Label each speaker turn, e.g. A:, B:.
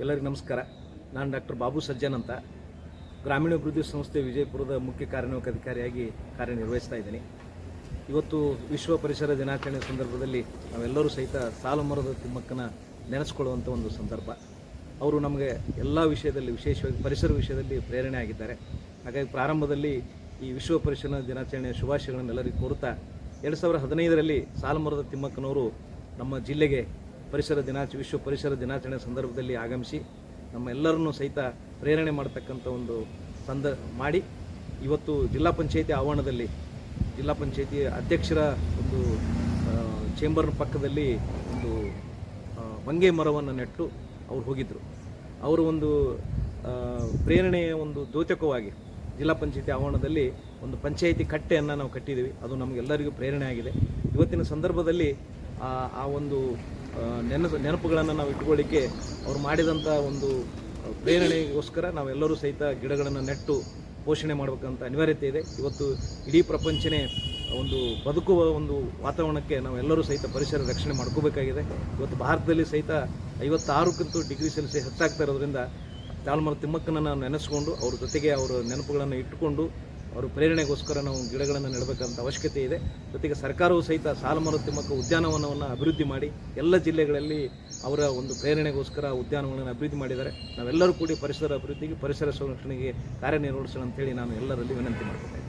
A: ಎಲ್ಲರಿಗೂ ನಮಸ್ಕಾರ. ನಾನು ಡಾಕ್ಟರ್ ಬಾಬು ಸಜ್ಜನ್ ಅಂತ. ಗ್ರಾಮೀಣಾಭಿವೃದ್ಧಿ ಸಂಸ್ಥೆ ವಿಜಯಪುರದ ಮುಖ್ಯ ಕಾರ್ಯನಿರ್ವಾಹಕ ಅಧಿಕಾರಿಯಾಗಿ ಕಾರ್ಯನಿರ್ವಹಿಸ್ತಾ ಇದ್ದೀನಿ. ಇವತ್ತು ವಿಶ್ವ ಪರಿಸರ ದಿನಾಚರಣೆ ಸಂದರ್ಭದಲ್ಲಿ ನಾವೆಲ್ಲರೂ ಸಹಿತ ಸಾಲು ಮರದ ತಿಮ್ಮಕ್ಕನ ನೆನೆಸ್ಕೊಳ್ಳುವಂಥ ಒಂದು ಸಂದರ್ಭ. ಅವರು ನಮಗೆ ಎಲ್ಲ ವಿಷಯದಲ್ಲಿ ವಿಶೇಷವಾಗಿ ಪರಿಸರ ವಿಷಯದಲ್ಲಿ ಪ್ರೇರಣೆ ಆಗಿದ್ದಾರೆ. ಹಾಗಾಗಿ ಪ್ರಾರಂಭದಲ್ಲಿ ಈ ವಿಶ್ವ ಪರಿಸರ ದಿನಾಚರಣೆಯ ಶುಭಾಶಯಗಳನ್ನು ಎಲ್ಲರಿಗೂ ಕೋರುತ್ತಾ, ಎರಡು ಸಾವಿರದ ಹದಿನೈದರಲ್ಲಿ ಸಾಲುಮರದ ತಿಮ್ಮಕ್ಕನವರು ನಮ್ಮ ಜಿಲ್ಲೆಗೆ ಪರಿಸರ ದಿನಾಚ, ವಿಶ್ವ ಪರಿಸರ ದಿನಾಚರಣೆ ಸಂದರ್ಭದಲ್ಲಿ ಆಗಮಿಸಿ ನಮ್ಮ ಎಲ್ಲರನ್ನೂ ಸಹಿತ ಪ್ರೇರಣೆ ಮಾಡತಕ್ಕಂಥ ಒಂದು ಸಂದ, ಮಾಡಿ ಇವತ್ತು ಜಿಲ್ಲಾ ಪಂಚಾಯಿತಿ ಆವರಣದಲ್ಲಿ ಜಿಲ್ಲಾ ಪಂಚಾಯಿತಿ ಅಧ್ಯಕ್ಷರ ಒಂದು ಚೇಂಬರ್ ಪಕ್ಕದಲ್ಲಿ ಒಂದು ಮಂಗೆ ಮರವನ್ನು ನೆಟ್ಟು ಅವ್ರು ಹೋಗಿದ್ದರು ಅವರು ಒಂದು ಪ್ರೇರಣೆಯ ಒಂದು ದ್ಯೋತಕವಾಗಿ ಜಿಲ್ಲಾ ಪಂಚಾಯತಿ ಆವರಣದಲ್ಲಿ ಒಂದು ಪಂಚಾಯಿತಿ ಕಟ್ಟೆಯನ್ನು ನಾವು ಕಟ್ಟಿದ್ದೀವಿ. ಅದು ನಮಗೆಲ್ಲರಿಗೂ ಪ್ರೇರಣೆ ಆಗಿದೆ. ಇವತ್ತಿನ ಸಂದರ್ಭದಲ್ಲಿ ಆ ಒಂದು ನೆನಪು ನೆನಪುಗಳನ್ನು ನಾವು ಇಟ್ಕೊಳ್ಳಿಕ್ಕೆ ಅವ್ರು ಮಾಡಿದಂಥ ಒಂದು ಪ್ರೇರಣೆಗೋಸ್ಕರ ನಾವೆಲ್ಲರೂ ಸಹಿತ ಗಿಡಗಳನ್ನು ನೆಟ್ಟು ಪೋಷಣೆ ಮಾಡಬೇಕಂತ ಅನಿವಾರ್ಯತೆ ಇದೆ. ಇವತ್ತು ಇಡೀ ಪ್ರಪಂಚನೇ ಒಂದು ಬದುಕುವ ಒಂದು ವಾತಾವರಣಕ್ಕೆ ನಾವೆಲ್ಲರೂ ಸಹಿತ ಪರಿಸರ ರಕ್ಷಣೆ ಮಾಡ್ಕೋಬೇಕಾಗಿದೆ. ಇವತ್ತು ಭಾರತದಲ್ಲಿ ಸಹಿತ ಐವತ್ತಾರಕ್ಕಂತೂ ಡಿಗ್ರಿ ಸೆಲ್ಸಿಯಸ್ ಹೆಚ್ಚಾಗ್ತಾ ಇರೋದ್ರಿಂದ ತಾಳ್ಮರ ನಾವು ನೆನೆಸ್ಕೊಂಡು ಅವ್ರ ಜೊತೆಗೆ ಅವರ ನೆನಪುಗಳನ್ನು ಇಟ್ಟುಕೊಂಡು ಅವರು ಪ್ರೇರಣೆಗೋಸ್ಕರ ನಾವು ಗಿಡಗಳನ್ನು ನೆಡಬೇಕಂತ ಅವಶ್ಯಕತೆ ಇದೆ. ಜೊತೆಗೆ ಸರ್ಕಾರವು ಸಹಿತ ಸಾಲ ತಿಮ್ಮಕ್ಕ ಉದ್ಯಾನವನವನ್ನು ಅಭಿವೃದ್ಧಿ ಮಾಡಿ ಎಲ್ಲ ಜಿಲ್ಲೆಗಳಲ್ಲಿ ಅವರ ಒಂದು ಪ್ರೇರಣೆಗೋಸ್ಕರ ಉದ್ಯಾನವನವನ್ನು ಅಭಿವೃದ್ಧಿ ಮಾಡಿದ್ದಾರೆ. ನಾವೆಲ್ಲರೂ ಕೂಡಿ ಪರಿಸರ ಅಭಿವೃದ್ಧಿಗೆ, ಪರಿಸರ ಸಂರಕ್ಷಣೆಗೆ ಕಾರ್ಯನಿರ್ವಹಿಸೋಣ ಅಂತೇಳಿ ನಾನು ಎಲ್ಲರಲ್ಲಿ ವಿನಂತಿ ಮಾಡ್ಕೊಳ್ತೇನೆ